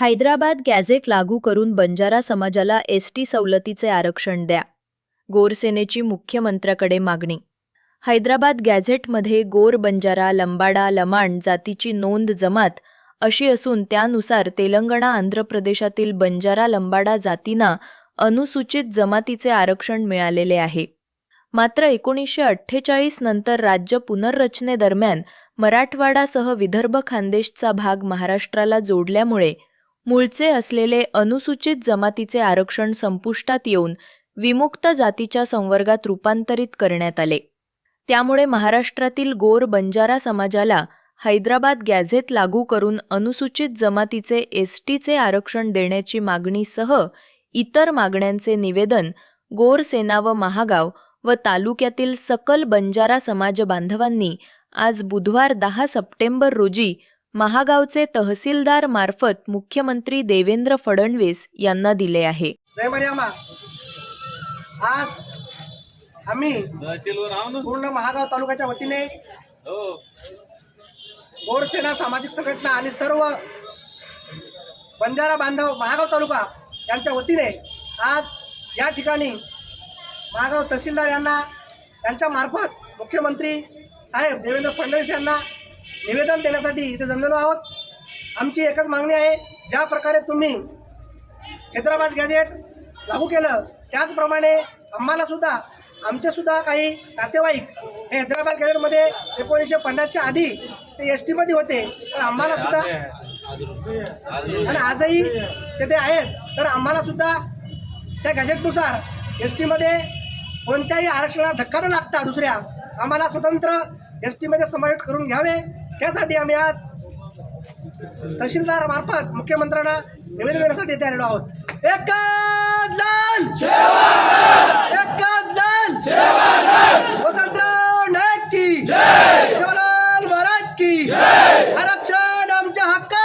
Hyderabad gadget लागू करून बंजारा समाजाला एस टी सवलतीचे आरक्षण द्या. गोरसेनेची मुख्यमंत्र्याकडे मागणी. हैदराबाद गॅझेटमध्ये गोर बंजारा लंबाडा लमाण जातीची नोंद जमात अशी असून त्यानुसार तेलंगणा आंध्र प्रदेशातील बंजारा लंबाडा जातींना अनुसूचित जमातीचे आरक्षण मिळालेले आहे. मात्र एकोणीसशे अठ्ठेचाळीस नंतर राज्य पुनर्रचनेदरम्यान मराठवाडासह विदर्भ खानदेशचा भाग महाराष्ट्राला जोडल्यामुळे मूळचे असलेले अनुसूचित जमातीचे आरक्षण संपुष्टात येऊन विमुक्त जातीच्या संवर्गात रूपांतरित करण्यात आले. त्यामुळे महाराष्ट्रातील गोर बंजारा समाजाला हैदराबाद गॅझेट लागू करून अनुसूचित जमातीचे एस टीचे आरक्षण देण्याची मागणीसह इतर मागण्यांचे निवेदन गोर सेना व महागाव व तालुक्यातील सकल बंजारा समाज बांधवांनी आज बुधवार दहा सप्टेंबर रोजी महागावचे तहसीलदार मार्फत मुख्यमंत्री देवेंद्र फडणवीस यांना दिले आहे. जय मर्यामा आज आम्ही पूर्ण महागाव तालुक्याच्या वतीने हो. गोरसेना सामाजिक संघटना आणि सर्व बंजारा बांधव महागाव तालुका यांच्या वतीने आज या ठिकाणी महागाव तहसीलदार यांना यांच्या मार्फत मुख्यमंत्री साहेब देवेंद्र फडणवीस यांना निवेदन देण्यासाठी इथे जमलेलो आहोत. आमची एकच मागणी आहे ज्या प्रकारे तुम्ही हैदराबाद गॅजेट लागू केलं त्याचप्रमाणे आम्हाला सुद्धा आमचे सुद्धा काही नातेवाईक हे हैदराबाद गॅजेटमध्ये एकोणीसशे पन्नासच्या आधी ते एस टीमध्ये होते तर आम्हाला सुद्धा आणि आजही तेथे आहेत तर आम्हाला सुद्धा त्या गॅजेटनुसार एस टीमध्ये कोणत्याही आरक्षणाला धक्का न लागता दुसऱ्या आम्हाला स्वतंत्र एस टीमध्ये समाविष्ट करून घ्यावे. त्यासाठी आम्ही आज तहसीलदार मार्फत मुख्यमंत्र्यांना निवेदन देण्यासाठी इथे आलेलो आहोत. एकच लाल एकच लाल वसंतराव नाईक की शिवलाल महाराज की आरक्षण आमच्या हक्काचा